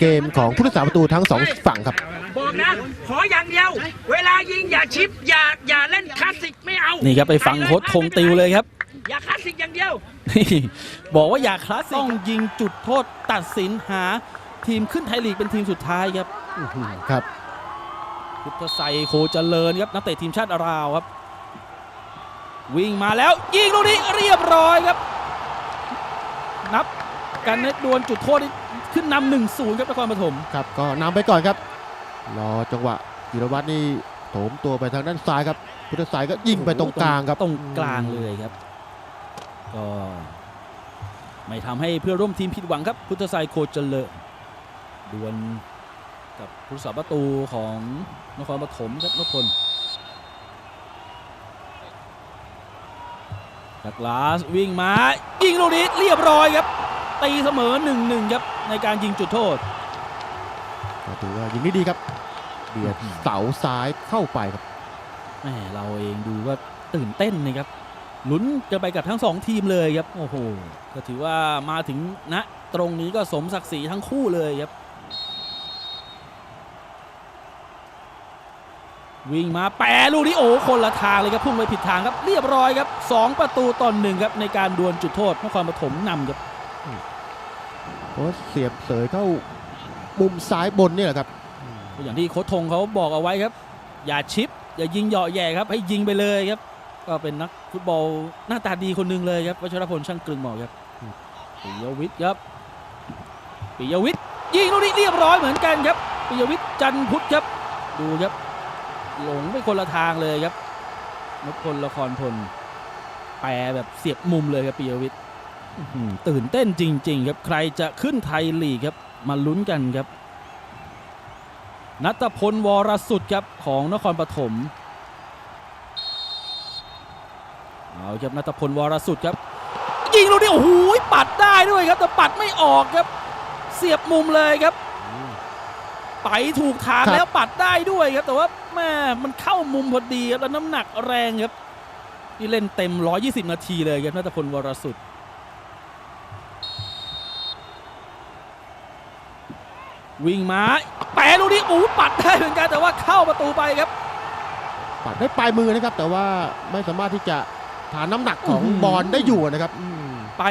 เกมของผู้รักษาประตูทั้งสองฝั่งครับ บอกนะ ขออย่างเดียว เวลายิงอย่าชิป อย่าอย่าเล่นคลาสสิกไม่เอานี่ครับไปฟังโค้ชคงติวเลยครับ อย่าคลาสสิกอย่างเดียวนี่บอกว่าอย่าคลาสสิกต้องยิงจุดโทษตัดสินหาทีมขึ้นไทยลีกเป็นทีมสุดท้ายครับอื้อหือครับ พุทธไซโคเจริญครับนักเตะทีมชาติลาวครับ วิ่งมาแล้ว ยิงลูกนี้เรียบร้อยครับ นับการเน็ตดวลจุดโทษนี่ ขึ้นนำหนึ่งศูนย์ครับนครปฐมครับก็นำไปก่อนครับ รอจังหวะจิรวัตรนี่โถมตัวไปทางด้านซ้ายครับ พุทธสายก็ยิงไปตรงกลางครับตรงกลางเลยครับ ก็ไม่ทำให้เพื่อนร่วมทีมผิดหวังครับ พุทธไซโคเจริญดวลกับผู้สาประตูของนครปฐมครับนพพลจากลาสวิ่งมา ยิงลูกนี้เรียบร้อยครับ ตีเสมอ1นหนึ่งครับ ในการยิงจุดโทษก็ถือว่ายิงได้ดีครับเบียดเสาซ้ายเข้าไปครับแหมเราเองดูว่าตื่นเต้นนะครับลุ้นจะไปกับทั้งสองทีมเลยครับโอ้โหก็ถือว่ามาถึงณตรงนี้ก็สมศักดิ์ศรีทั้งคู่เลยครับ วิ่งมาแปรลูกนี้โอ้คนละทางเลยครับพุ่งไปผิดทางครับ เรียบร้อยครับ 2 ประตูต่อหนึ่งครับในการดวลจุดโทษนครปฐมนำครับ เพราะเสียบเสยเข้ามุมซ้ายบนนี่แหละครับอย่างที่โค้ชทงเขาบอกเอาไว้ครับ อย่าชิป อย่ายิงเหยาะแย่ครับ ให้ยิงไปเลยครับ ก็เป็นนักฟุตบอลหน้าตาดีคนหนึ่งเลยครับวัชรพลช่างกลึงบอกครับปิยวิทย์ครับปิยวิทย์ยิงลูกนี้เรียบร้อยเหมือนกันครับปิยวิทย์จันพุทธครับ ดูครับ หลงไปคนละทางเลยครับนพพลละครพลแปรแบบเสียบมุมเลยครับปิยวิทย์ ตื่นเต้นจริง ๆ ครับ ใครจะขึ้นไทยลีกครับ มาลุ้นกันครับ นัทพลวรสุดครับของนครปฐมเอาครับนัทพลวรสุดครับ ยิงลูกนี้โอ้โหปัดได้ด้วยครับ แต่ปัดไม่ออกครับ เสียบมุมเลยครับ ไปถูกทางครับแล้วปัดได้ด้วยครับ แต่ว่าแม่มันเข้ามุมพอดีครับแล้วน้ำหนักแรงครับนี่เล่นเต็ม 120 นาทีเลยครับนัทพลวรสุด วิ่งมาแปะลูกนี้อู้ปัดได้เหมือนกันแต่ว่าเข้าประตูไปครับ ปัดได้ปลายมือนะครับ แต่ว่าไม่สามารถที่จะฐานน้ำหนักของอื้อหือบอลได้อยู่นะครับอืมไป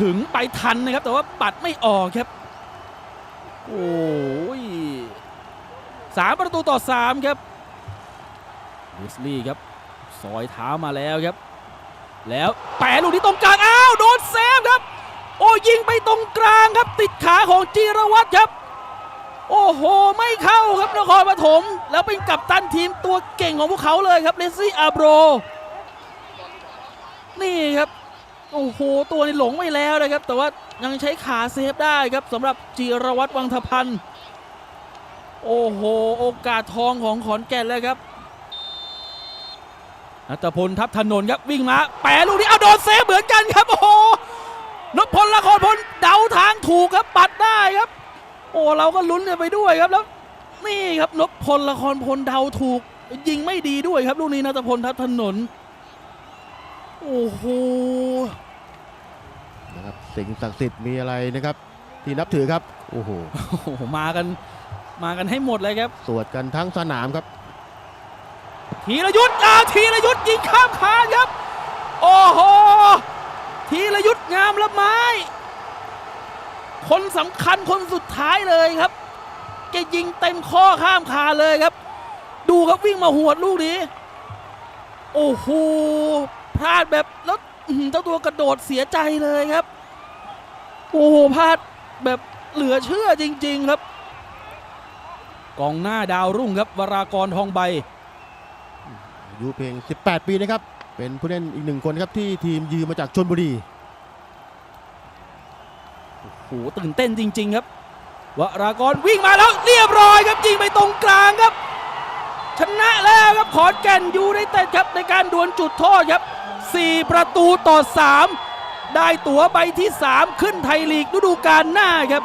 ถึงไปทันนะครับ แต่ว่าปัดไม่ออกครับ โอ้ยสามประตูต่อสามครับลิสลี่ครับซอยเท้ามาแล้วครับ แล้วแปะลูกนี้ตรงกลางอ้าวโดนเซฟครับ โอ้ยิงไปตรงกลางครับ ติดขาของจีรวัตรครับ โอ้โห ไม่เข้าครับนครปฐมแล้วเป็นกัปตันทีมตัวเก่งของพวกเขาเลยครับเลซี่อาโบรนี่ครับ โอ้โห ตัวนี้หลงไปแล้วนะครับ แต่ว่ายังใช้ขาเซฟได้ครับสำหรับจิรวัตรวังทพันธ์โอ้โห โอกาสทองของขอนแก่นเลยครับนัทพลทัพถนนครับวิ่งมา แปะลูกนี้เอาโดนเซฟเหมือนกันครับ โอ้โหนพพลละครพลเดาทางถูกครับปัด อ้เราก็ลุ้นกันไปด้วยครับแล้วนี่ครับนพพลละครพลเดาถูก ยิงไม่ดีด้วยครับลูกนี้นัทพลทัพถนน โอ้โหนะครับสิ่งศักดิ์สิทธิ์มีอะไรนะครับ ที่นับถือครับ โอ้โหโอ้โหมากันมากันให้หมดเลยครับ สวดกันทั้งสนามครับ ธีรยุทธ์อ่าธีรยุทธ์ยิงข้ามคานครับ โอ้โหธีรยุทธ์งามละไม้ คนสำคัญคนสุดท้ายเลยครับแกยิงเต็มข้อข้ามคาเลยครับ ดูครับวิ่งมาหวดลูกนี้ โอ้โหพลาดแบบแล้วเจ้าตัวกระโดดเสียใจเลยครับ โอ้โหพลาดแบบเหลือเชื่อจริง ๆ ครับ กองหน้าดาวรุ่งครับวรากรทองใบอายุเพียง 18 ปีนะครับ เป็นผู้เล่นอีกหนึ่งคนครับที่ทีมยืมมาจากชนบุรี โอ้โหตื่นเต้นจริง ๆ ครับวรากรวิ่งมาแล้วเรียบร้อยครับยิงไปตรงกลางครับ ชนะแล้วครับขอนแก่นยูไนเต็ดครับในการดวลจุดโทษครับ 4 ประตูต่อ 3 ได้ตั๋วใบที่ 3 ขึ้นไทยลีกฤดูกาลหน้าครับ